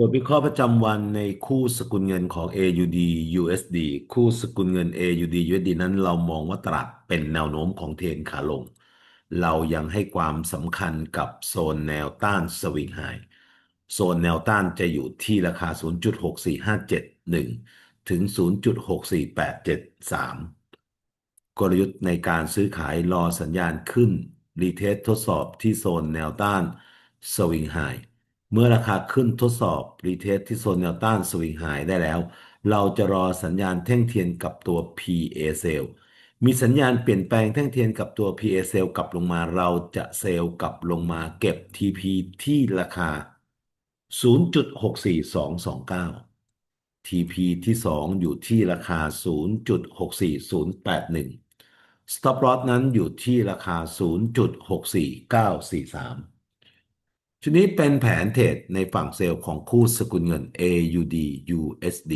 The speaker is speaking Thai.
บทวิเคราะห์ประจำวันในคู่สกุลเงินของ AUD USD คู่สกุลเงิน AUD USD นั้นเรามองว่าตลาดเป็นแนวโน้มของเทรนขาลง เรายังให้ความสำคัญกับโซนแนวต้านสวิงไฮโซนแนวต้านจะอยู่ที่ราคา 0.64571 ถึง 0.64873 กลยุทธ์ในการซื้อขายรอสัญญาณขึ้น รีเทสทดสอบที่โซนแนวต้านสวิงไฮ เมื่อราคาขึ้นทดสอบรีเทสที่โซนแนวต้านสวิงไฮได้แล้ว เราจะรอสัญญาณแท่งเทียนกับตัว PA Sell มีสัญญาณเปลี่ยนแปลงแท่งเทียนกับตัว PA Sell กลับลงมาเราจะเซลล์กลับลงมาเก็บ TP ที่ราคา 0.64229 TP ที่ 2 อยู่ที่ราคา 0.64081 Stop Loss นั้นอยู่ที่ราคา 0.64943 ทีนี้เป็นแผนเทรดในฝั่งเซลล์ของคู่สกุลเงิน AUD USD